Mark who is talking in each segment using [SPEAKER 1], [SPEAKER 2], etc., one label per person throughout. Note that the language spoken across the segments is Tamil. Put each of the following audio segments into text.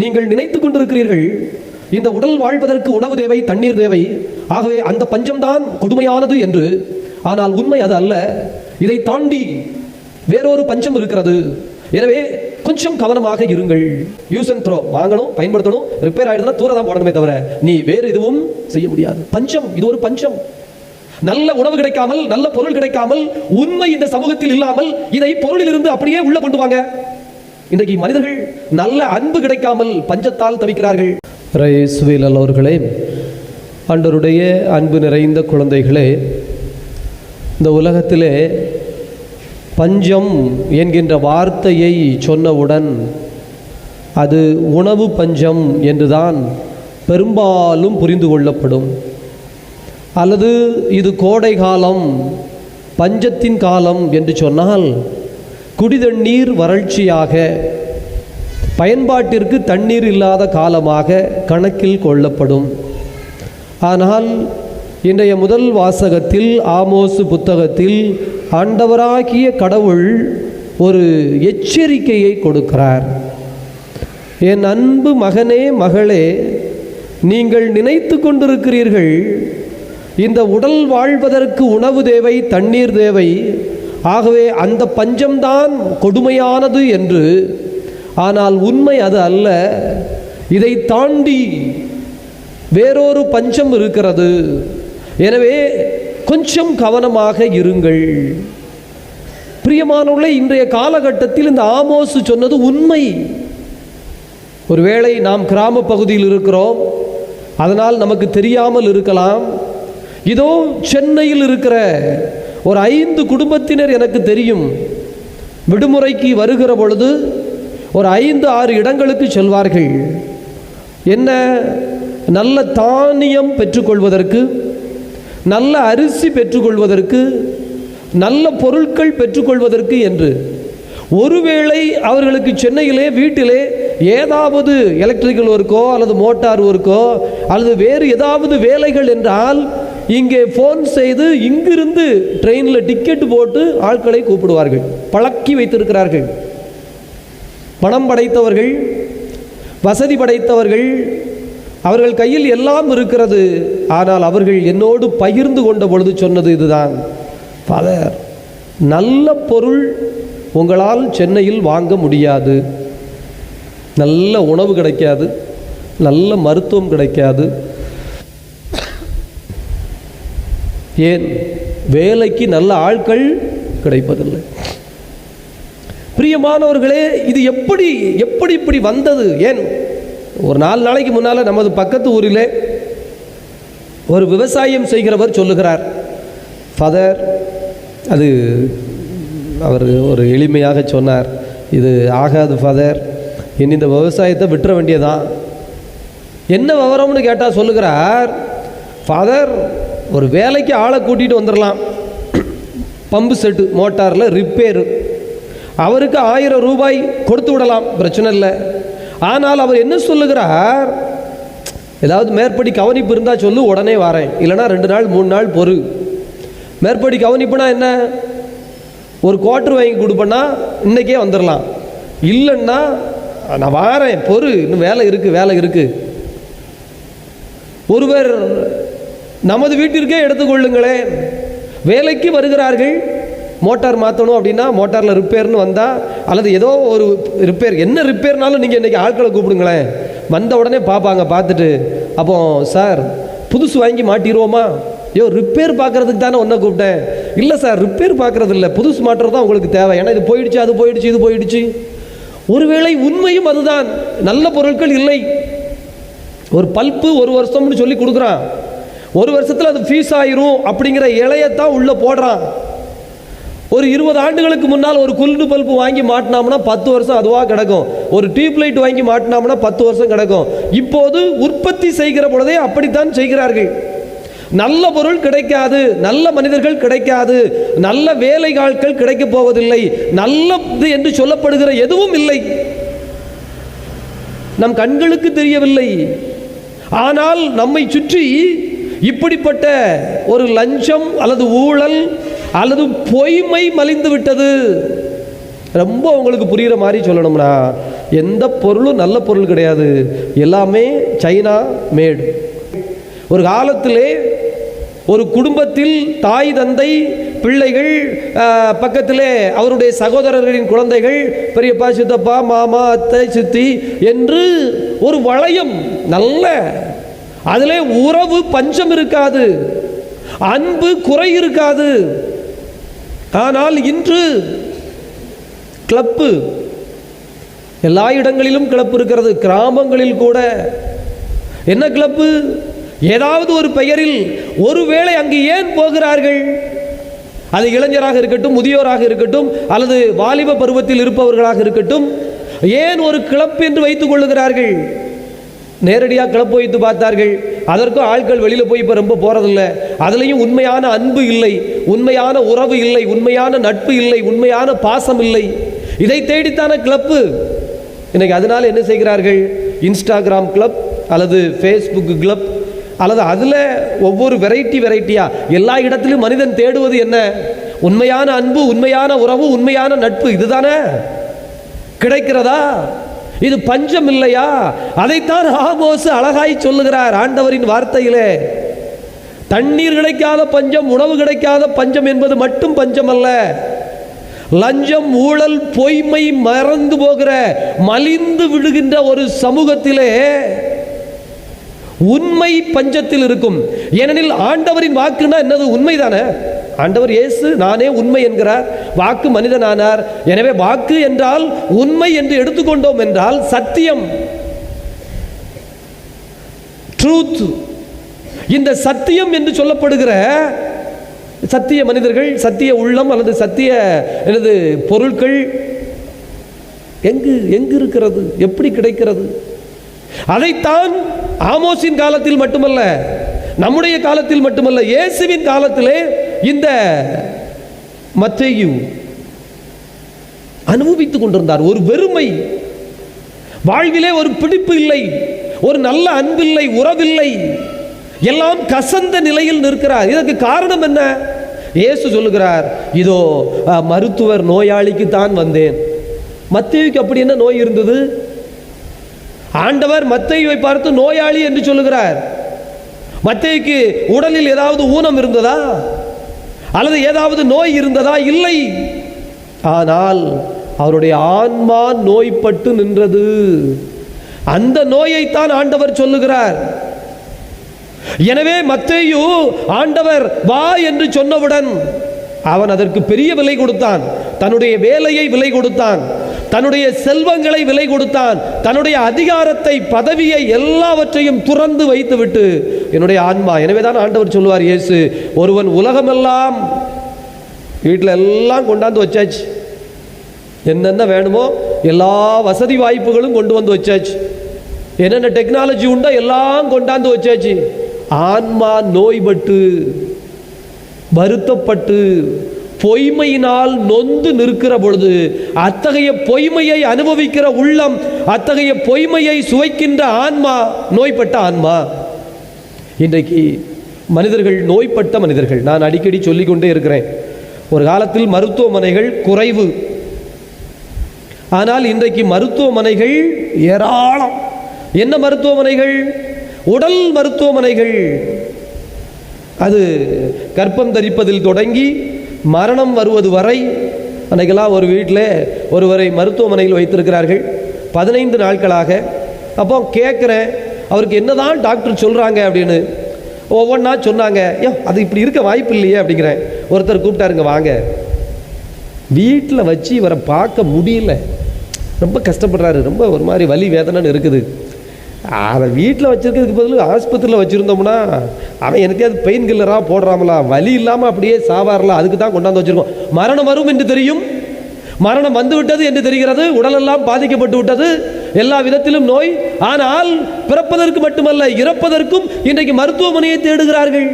[SPEAKER 1] நீங்கள் நினைத்துக் கொண்டிருக்கிறீர்கள் இந்த உடல் வாழ்வதற்கு உணவு தேவை தண்ணீர் தேவை. ஆகவே அந்த பஞ்சம்தான் கொடுமையானது என்று. ஆனால் உண்மை அது அல்ல. இதை தாண்டி வேறொரு பஞ்சம் இருக்கிறது. எனவே கொஞ்சம் கவனமாக இருங்கள். யூஸ் அண்ட் த்ரோ வாங்கணும் பயன்படுத்தணும். ரிப்பேர் ஆயிடுதுன்னா தூர தான் போடணுமே தவிர நீ வேறு எதுவும் செய்ய முடியாது. பஞ்சம் இது ஒரு பஞ்சம். நல்ல உணவு கிடைக்காமல் நல்ல பொருள் கிடைக்காமல் உண்மை இந்த சமூகத்தில் இல்லாமல் இதை பொருளில் இருந்து அப்படியே உள்ள கொண்டு வாங்க. இன்றைக்கு மனிதர்கள் நல்ல அன்பு கிடைக்காமல் பஞ்சத்தால் தவிக்கிறார்கள். ரேசுவில் அல்லவர்களே அன்றருடைய அன்பு நிறைந்த குழந்தைகளே இந்த உலகத்திலே பஞ்சம் என்கின்ற வார்த்தையை சொன்னவுடன் அது உணவு பஞ்சம் என்றுதான் பெரும்பாலும் புரிந்து கொள்ளப்படும். அல்லது இது கோடை காலம் பஞ்சத்தின் காலம் என்று சொன்னால் குடிதண்ணீர் வறட்சியாக பயன்பாட்டிற்கு தண்ணீர் இல்லாத காலமாக கணக்கில் கொள்ளப்படும். ஆனால் இன்றைய முதல் வாசகத்தில் ஆமோசு புத்தகத்தில் ஆண்டவராகிய கடவுள் ஒரு எச்சரிக்கையை கொடுக்கிறார். என் அன்பு மகனே மகளே நீங்கள் நினைத்து கொண்டிருக்கிறீர்கள் இந்த உடல் வாழ்வதற்கு உணவு தேவை தண்ணீர் தேவை ஆகவே அந்த பஞ்சம்தான் கொடுமையானது என்று. ஆனால் உண்மை அது அல்ல. இதை தாண்டி வேறொரு பஞ்சம் இருக்கிறது. எனவே கொஞ்சம் கவனமாக இருங்கள். பிரியமானவர்களே இன்றைய காலகட்டத்தில் இந்த ஆமோசு சொன்னது உண்மை. ஒருவேளை நாம் கிராம பகுதியில் இருக்கிறோம். அதனால் நமக்கு தெரியாமல் இருக்கலாம். இதோ சென்னையில் இருக்கிற ஒரு ஐந்து குடும்பத்தினர் எனக்கு தெரியும். விடுமுறைக்கு வருகிற பொழுது ஒரு ஐந்து ஆறு இடங்களுக்கு செல்வார்கள். என்ன? நல்ல தானியம் பெற்றுக்கொள்வதற்கு நல்ல அரிசி பெற்றுக்கொள்வதற்கு நல்ல பொருட்கள் பெற்றுக்கொள்வதற்கு என்று. ஒருவேளை அவர்களுக்கு சென்னையிலே வீட்டிலே ஏதாவது எலக்ட்ரிக்கல் ஒர்க்கோ அல்லது மோட்டார் ஒர்க்கோ அல்லது வேறு ஏதாவது வேலைகள் என்றால் இங்கே ஃபோன் செய்து இங்கிருந்து ட்ரெயினில் டிக்கெட் போட்டு ஆட்களை கூப்பிடுவார்கள். பழக்கி வைத்திருக்கிறார்கள். பணம் படைத்தவர்கள் வசதி படைத்தவர்கள் அவர்கள் கையில் எல்லாம் இருக்கிறது. ஆனால் அவர்கள் என்னோடு பகிர்ந்து கொண்ட பொழுது சொன்னது இதுதான். ஃபாதர் நல்ல பொருள் உங்களால் சென்னையில் வாங்க முடியாது. நல்ல உணவு கிடைக்காது. நல்ல மருத்துவம் கிடைக்காது. ஏன்? வேலைக்கு நல்ல ஆட்கள் கிடைப்பதில்லை. பிரியமானவர்களே இது எப்படி எப்படி இப்படி வந்தது? ஏன்? ஒரு நாலு நாளைக்கு முன்னால் நமது பக்கத்து ஊரிலே ஒரு விவசாயம் செய்கிறவர் சொல்லுகிறார். ஃபாதர் அது அவர் ஒரு எளிமையாக சொன்னார். இது ஆகாது ஃபாதர் இனி இந்த விவசாயத்தை விட்டுற வேண்டியதான் என்ன விவரம்னு கேட்டால் சொல்லுகிறார் ஃபாதர் ஒரு வேலைக்கு ஆளை கூட்டிகிட்டு வந்துடலாம் பம்பு செட்டு மோட்டாரில் ரிப்பேரு. அவருக்கு ஆயிரம் ரூபாய் கொடுத்து விடலாம் பிரச்சனை இல்லை. ஆனால் அவர் என்ன சொல்லுகிறார்? ஏதாவது மேற்படி கவனிப்பு இருந்தால் சொல்லு உடனே வரேன். இல்லைனா ரெண்டு நாள் மூணு நாள் பொறு. மேற்படி கவனிப்புனா என்ன? ஒரு குவார்டர் வாங்கி கொடுப்பேன்னா இன்றைக்கே வந்துடலாம் இல்லைன்னா நான் வாரேன் பொறு. இன்னும் வேலை இருக்குது வேலை இருக்குது ஒருவர் நமது வீட்டிற்கே எடுத்துக்கொள்ளுங்களேன் வேலைக்கு வருகிறார்கள். மோட்டார் மாற்றணும் அப்படின்னா மோட்டாரில் ரிப்பேர்னு வந்தால் அல்லது ஏதோ ஒரு ரிப்பேர் என்ன ரிப்பேர்னாலும் நீங்கள் இன்றைக்கி ஆட்களை கூப்பிடுங்களேன். வந்த உடனே பார்ப்பாங்க பார்த்துட்டு அப்போ சார் புதுசு வாங்கி மாட்டிடுவோமா ஐயோ ரிப்பேர் பார்க்குறதுக்கு தானே ஒன்றை கூப்பிட்டேன். இல்லை சார் ரிப்பேர் பார்க்குறது இல்லை புதுசு மாட்டுறது தான் உங்களுக்கு தேவை. ஏன்னா இது போயிடுச்சு அது போயிடுச்சு இது போயிடுச்சு. ஒருவேளை உண்மையும் அதுதான். நல்ல பொருட்கள் இல்லை. ஒரு பல்ப்பு ஒரு வருஷம்னு சொல்லி கொடுக்குறான். ஒரு வருஷத்தில் அது ஃபீஸ் ஆயிரும் அப்படிங்கிற இலையத்தான் உள்ளே போடுறான். ஒரு இருபது ஆண்டுகளுக்கு முன்னால் ஒரு குல்டு பல்பு வாங்கி மாட்டினோம்னா பத்து வருஷம் அதுவாக கிடக்கும். ஒரு டியூப் லைட் வாங்கி மாட்டினோம்னா பத்து வருஷம் கிடக்கும். இப்போது உற்பத்தி செய்கிற பொழுதே அப்படித்தான் செய்கிறார்கள். நல்ல பொருள் கிடைக்காது நல்ல மனிதர்கள் கிடைக்காது நல்ல வேலை ஆட்கள் கிடைக்கப் போவதில்லை நல்லது என்று சொல்லப்படுகிற எதுவும் இல்லை. நம் கண்களுக்கு தெரியவில்லை. ஆனால் நம்மை சுற்றி இப்படிப்பட்ட ஒரு லஞ்சம் அல்லது ஊழல் அல்லது பொய்மை மலிந்து விட்டது. ரொம்ப உங்களுக்கு புரிகிற மாதிரி சொல்லணும்னா எந்த பொருளும் நல்ல பொருள் கிடையாது. எல்லாமே சைனா மேடு. ஒரு காலத்திலே ஒரு குடும்பத்தில் தாய் தந்தை பிள்ளைகள் பக்கத்திலே அவருடைய சகோதரர்களின் குழந்தைகள் பெரியப்பா சித்தப்பா மாமா அத்தை சித்தி என்று ஒரு வளையம் நல்ல அதிலே உறவு பஞ்சம் இருக்காது. அன்பு குறை இருக்காது. ஆனால் இன்று கிளப்பு. எல்லா இடங்களிலும் கிளப்பு இருக்கிறது. கிராமங்களில் கூட. என்ன கிளப்பு? ஏதாவது ஒரு பெயரில் ஒருவேளை அங்கு ஏன் போகிறார்கள்? அது இளைஞராக இருக்கட்டும் முதியோராக இருக்கட்டும் அல்லது வாலிப பருவத்தில் இருப்பவர்களாக இருக்கட்டும் ஏன் ஒரு கிளப் என்று வைத்துக் கொள்ளுகிறார்கள்? நேரடியாக கிளப்ப வைத்து பார்த்தார்கள். அதற்கும் ஆட்கள் வெளியில் போய் இப்போ ரொம்ப போகிறதில்ல அதுலேயும் உண்மையான அன்பு இல்லை உண்மையான உறவு இல்லை உண்மையான நட்பு இல்லை உண்மையான பாசம் இல்லை. இதை தேடித்தான கிளப்பு. இன்னைக்கு அதனால் என்ன செய்கிறார்கள்? இன்ஸ்டாகிராம் கிளப் அல்லது ஃபேஸ்புக் கிளப் அல்லது அதில் ஒவ்வொரு வெரைட்டி வெரைட்டியாக எல்லா இடத்துலையும் மனிதன் தேடுவது என்ன? உண்மையான அன்பு உண்மையான உறவு உண்மையான நட்பு இதுதானே? கிடைக்கிறதா? இது பஞ்சம் இல்லையா? அதைத்தான் ஆமோசு அழகாய் சொல்லுகிறார் ஆண்டவரின் வார்த்தையிலே. தண்ணீர் கிடைக்காத பஞ்சம் உணவு கிடைக்காத பஞ்சம் என்பது மட்டும் பஞ்சம் அல்ல. லஞ்சம் ஊழல் பொய்மை மறந்து போகிற மலிந்து விடுகின்ற ஒரு சமூகத்திலே உண்மை பஞ்சத்தில் இருக்கும். ஏனெனில் ஆண்டவரின் வாக்குன்னா என்னது? உண்மைதானே? ஆண்டவர் இயேசு நானே உண்மை என்கிறார். வாக்கு மனிதனானார். எனவே வாக்கு என்றால் உண்மை என்று எடுத்துக்கொண்டோம் என்றால் சத்தியம். ட்ரூத் இந்த சத்தியம் என்று சொல்லப்படுகிற சத்திய மனிதர்கள் சத்திய உள்ளம் அல்லது சத்திய எனது பொருட்கள் எங்கு எங்கு இருக்கிறது? எப்படி கிடைக்கிறது? அதைத்தான் ஆமோஸின் காலத்தில் மட்டுமல்ல நம்முடைய காலத்தில் மட்டுமல்ல இயேசுவின் காலத்திலே இந்த மத்தேயு அனுபவித்துக் கொண்டிருந்தார். ஒரு வெறுமை. வாழ்விலே ஒரு பிடிப்பு இல்லை. ஒரு நல்ல அன்பில்லை உறவில்லை. எல்லாம் கசந்த நிலையில் நிற்கிறார். இதற்கு காரணம் என்ன? இயேசு சொல்லுகிறார் இதோ மருத்துவர் நோயாளிக்கு தான் வந்தேன். மத்தியுக்கு அப்படி என்ன நோய் இருந்தது? ஆண்டவர் மத்தையை பார்த்து நோயாளி என்று சொல்லுகிறார். மத்தேயுக்கு உடலில் ஏதாவது ஊனம் இருந்ததா? அல்லது ஏதாவது நோய் இருந்ததா? இல்லை. ஆனால் அவருடைய ஆன்மா நோய்பட்டு நின்றது. அந்த நோயைத்தான் ஆண்டவர் சொல்லுகிறார். எனவே மத்தேயு ஆண்டவர் வா என்று சொன்னவுடன் அவன் அதற்கு பெரிய விலை கொடுத்தான். தன்னுடைய வேலையை விலை கொடுத்தான். தன்னுடைய செல்வங்களை விலை கொடுத்தான். தன்னுடைய அதிகாரத்தை பதவியை எல்லாவற்றையும் துறந்து வைத்துவிட்டு என்னுடைய ஆன்மா. எனவே தான் ஆண்டவர் சொல்லுவார் இயேசு ஒருவன் உலகமெல்லாம் வீட்டில் எல்லாம் கொண்டாந்து வச்சாச்சு. என்னென்ன வேணுமோ எல்லா வசதி வாய்ப்புகளும் கொண்டு வந்து வச்சாச்சு. என்னென்ன டெக்னாலஜி உண்டோ எல்லாம் கொண்டாந்து வச்சாச்சு. ஆன்மா நோய்பட்டு வருத்தப்பட்டு பொய்மையினால் நொந்து நிற்கிற பொழுது அத்தகைய பொய்மையை அனுபவிக்கிற உள்ளம் அத்தகைய பொய்மையை சுவைக்கின்ற ஆன்மா நோய்பட்ட ஆன்மா. இன்றைக்கு மனிதர்கள் நோய்பட்ட மனிதர்கள். நான் அடிக்கடி சொல்லிக்கொண்டே இருக்கிறேன். ஒரு காலத்தில் மருத்துவமனைகள் குறைவு. ஆனால் இன்றைக்கு மருத்துவமனைகள் ஏராளம். என்ன மருத்துவமனைகள்? உடல் மருத்துவமனைகள். அது கர்ப்பம் தரிப்பதில் தொடங்கி மரணம் வருவது வரை அன்னைக்கெல்லாம் ஒரு வீட்டில் ஒருவரை மருத்துவமனையில் வைத்திருக்கிறார்கள். பதினைந்து நாட்களாக. அப்போ கேட்குறேன் அவருக்கு என்னதான் டாக்டர் சொல்கிறாங்க அப்படின்னு. ஒவ்வொன்றா சொன்னாங்க ஏ அது இப்படி இருக்க வாய்ப்பு இல்லையே அப்படிங்கிறேன். ஒருத்தர் கூப்பிட்டாருங்க வாங்க. வீட்டில் வச்சு இவரை பார்க்க முடியல. ரொம்ப கஷ்டப்படுறாரு ரொம்ப ஒரு மாதிரி வலி வேதனைன்னு இருக்குது. அதை வீட்டில் வச்சுருக்கிறதுக்கு பதில் ஆஸ்பத்திரியில் வச்சுருந்தோம்னா அவன் எனக்கு அது பெயின் கில்லராக போடுறாமலா? வலி இல்லாமல் அப்படியே சாவாரலாம் அதுக்கு தான் கொண்டாந்து வச்சுருக்கோம். மரணம் வரும் என்று தெரியும். மரணம் வந்து விட்டது என்று தெரிகிறது. உடலெல்லாம் பாதிக்கப்பட்டு விட்டது. எல்லா விதத்திலும் நோய். ஆனால் பிறப்பதற்கு மட்டுமல்ல இறப்பதற்கும் இன்றைக்கு மருத்துவமனையை தேடுகிறார்கள்.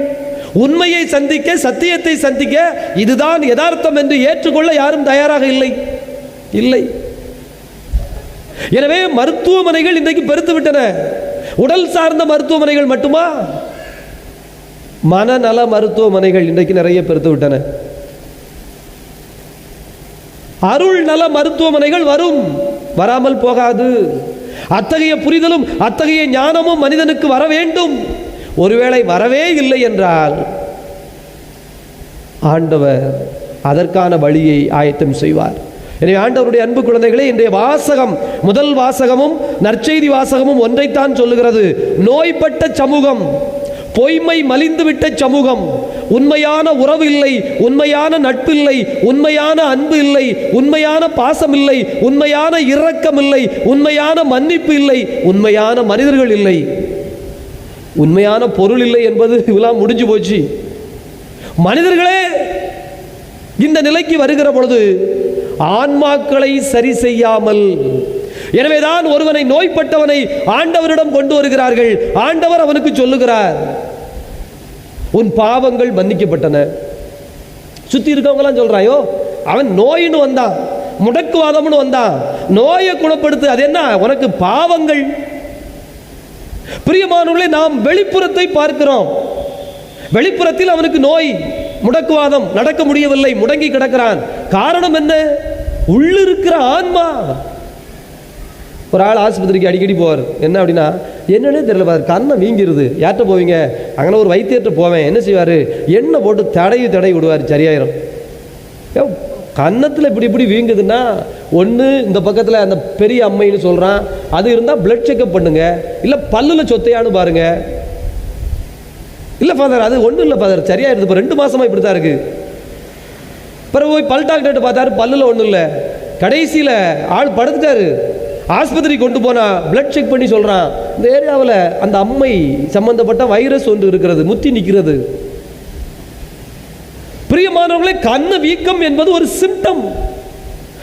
[SPEAKER 1] உண்மையை சந்திக்க சத்தியத்தை சந்திக்க இதுதான் யதார்த்தம் என்று ஏற்றுக்கொள்ள யாரும் தயாராக இல்லை. இல்லை. எனவே மருத்துவமனைகள் இன்றைக்கு பெருத்து விட்டன உடல் சார்ந்த மருத்துவமனைகள் மட்டுமா? மனநல மருத்துவமனைகள் இன்றைக்கு நிறைய பெருத்து விட்டன அருள் நல மருத்துவமனைகள் வரும். வராமல் போகாது. அத்தகைய புரிதலும் அத்தகைய ஞானமும் மனிதனுக்கு வர வேண்டும். ஒருவேளை வரவே இல்லை என்றால் ஆண்டவர் அதற்கான வழியை ஆயத்தம் செய்வார். எனவே ஆண்டவருடைய அன்பு குழந்தைகளே இன்றைய வாசகம் முதல் வாசகமும் நற்செய்தி வாசகமும் ஒன்றைத்தான் சொல்லுகிறது. நோய்பட்ட சமூகம் பொய்மை மலிந்துவிட்ட சமூகம் உண்மையான உறவு இல்லை உண்மையான நட்பு இல்லை உண்மையான அன்பு இல்லை உண்மையான பாசம் இல்லை உண்மையான இரக்கம் இல்லை உண்மையான மன்னிப்பு இல்லை உண்மையான மனிதர்கள் இல்லை. உண்மையான பொருள் இல்லை என்பது இதெல்லாம் முடிஞ்சு போச்சு. மனிதர்களே இந்த நிலைக்கு வருகிற பொழுது ஆன்மாக்களை சரி செய்யாமல். எனவேதான் ஒருவனை நோய்பட்டவனை ஆண்டவரிடம் கொண்டு வருகிறார்கள். ஆண்டவர் அவனுக்கு சொல்லுகிறார். உன் பாவங்கள் மன்னிக்கப்பட்டன. சுத்தி இருக்கவங்கலாம் சொல்றாயோ? அவன் நோயின்னு வந்தான். முடக்குவாதம்னு வந்தான். நோயை குணப்படுத்து அது என்ன? உனக்கு பாவங்கள். பிரியமானவர்களே நாம் வெளிப்புறத்தை பார்க்கிறோம். வெளிப்புறத்தில் அவனுக்கு நோய். முடக்குவாதம் நடக்க முடியவில்லை முடங்கி கிடக்கிறான். காரணம் என்ன? உள்ளிருக்கிற ஆன்மா. ஒரு ஆள் ஆஸ்பத்திரிக்கு அடிக்கடி போவார். என்ன அப்படின்னா என்னன்னே தெரியல பாரு கண்ணை வீங்கிருது யார்கிட்ட போவீங்க? அங்கே ஒரு வைத்தியர்கிட்ட போவேன். என்ன செய்வார்? எண்ணெய் போட்டு தடையை தடை விடுவார் சரியாயிரும். ஏ, கன்னத்தில் இப்படி இப்படி வீங்குதுன்னா ஒன்று இந்த பக்கத்தில் அந்த பெரிய அம்மைன்னு சொல்கிறான் அது இருந்தால் பிளட் செக்அப் பண்ணுங்க. இல்லை பல்லில் சொத்தையான்னு பாருங்கள் இல்லை ஃபாதர் அது ஒன்றும் இல்லை ஃபாதர் சரியாயிருது இப்போ ரெண்டு மாதமாக இப்படி தான் இருக்குது பிறகு போய் பல் டாக்டர்கிட்ட பார்த்தாரு பல்லில் ஒன்றும் இல்லை. கடைசியில் ஆள் படுத்துட்டாரு. ஆஸ்பத்திரி கொண்டு போனால் பிளட் செக் பண்ணி சொல்கிறான் இந்த ஏரியாவில் அந்த அம்மை சம்பந்தப்பட்ட வைரஸ் ஒன்று இருக்கிறது முத்தி நிற்கிறது பிரியமானவர்களே கண்ணு வீக்கம் என்பது ஒரு சிம்டம்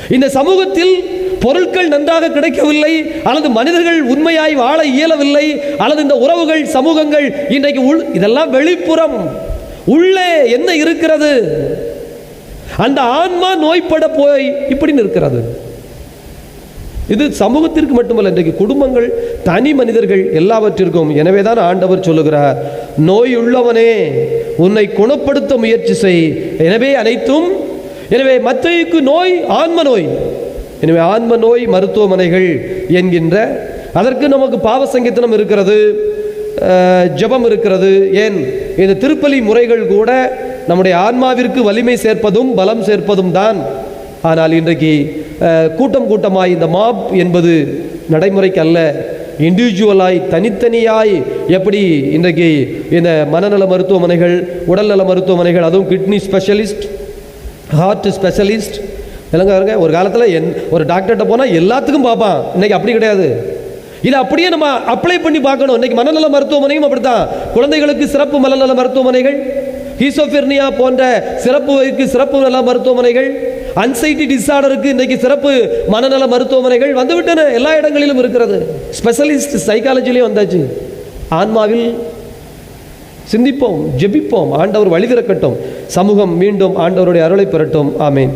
[SPEAKER 1] இந்த சமூகத்தில் பொருட்கள் நன்றாக கிடைக்கவில்லை அல்லது மனிதர்கள் உண்மையாய் வாழ இயலவில்லை அல்லது இந்த உறவுகள் சமூகங்கள் இன்றைக்கு உள் இதெல்லாம் வெளிப்புறம். உள்ளே என்ன இருக்கிறது? அந்த ஆன்மா நோய்பட போய் இப்படின்னு இருக்கிறது இது சமூகத்திற்கு மட்டுமல்ல இன்றைக்கு குடும்பங்கள் தனி மனிதர்கள் எல்லாவற்றிற்கும். எனவே தான் ஆண்டவர் சொல்லுகிறார் நோய் உள்ளவனே உன்னை குணப்படுத்த முயற்சி செய். எனவே அனைத்தும் எனவே மத்தைக்கு நோய் ஆன்ம நோய். எனவே ஆன்ம நோய் மருத்துவமனைகள் என்கின்ற அதற்கு நமக்கு பாவ சங்கீதனம் இருக்கிறது ஜபம் ஜெபம் இருக்கிறது. ஏன்? இந்த திருப்பலி முறைகள் கூட நம்முடைய ஆன்மாவிற்கு வலிமை சேர்ப்பதும் பலம் சேர்ப்பதும் தான். ஆனால் இன்றைக்கு கூட்டம் கூட்டமாய் இந்த மாப் என்பது நடைமுறைக்கு அல்ல. இண்டிவிஜுவலாய் தனித்தனியாய் எப்படி இன்றைக்கு இந்த மனநல மருத்துவமனைகள் உடல்நல மருத்துவமனைகள் அதுவும் கிட்னி ஸ்பெஷலிஸ்ட் ஹார்ட் ஸ்பெஷலிஸ்ட் இல்லைங்க பாருங்க ஒரு காலத்தில் என் ஒரு டாக்டர்கிட்ட போனால் எல்லாத்துக்கும் பார்ப்பான். இன்றைக்கி அப்படி கிடையாது. இதை அப்படியே நம்ம அப்ளை பண்ணி பார்க்கணும். இன்னைக்கு மனநல மருத்துவமனையும் அப்படித்தான். குழந்தைகளுக்கு சிறப்பு மனநல மருத்துவமனைகள் ஹீசோஃபெர்னியா போன்ற சிறப்பு சிறப்பு நல மருத்துவமனைகள் அன்சைட்டி டிஸார்டருக்கு இன்னைக்கு சிறப்பு மனநல மருத்துவமனைகள் வந்துவிட்டன. எல்லா இடங்களிலும் இருக்கிறது. ஸ்பெஷலிஸ்ட் சைக்காலஜிலையும் வந்தாச்சு. ஆன்மாவில் சிந்திப்போம் ஜெபிப்போம். ஆண்டவர் வழி திறக்கட்டும். சமூகம் மீண்டும் ஆண்டவருடைய அருளை பெறட்டும். ஆமேன்.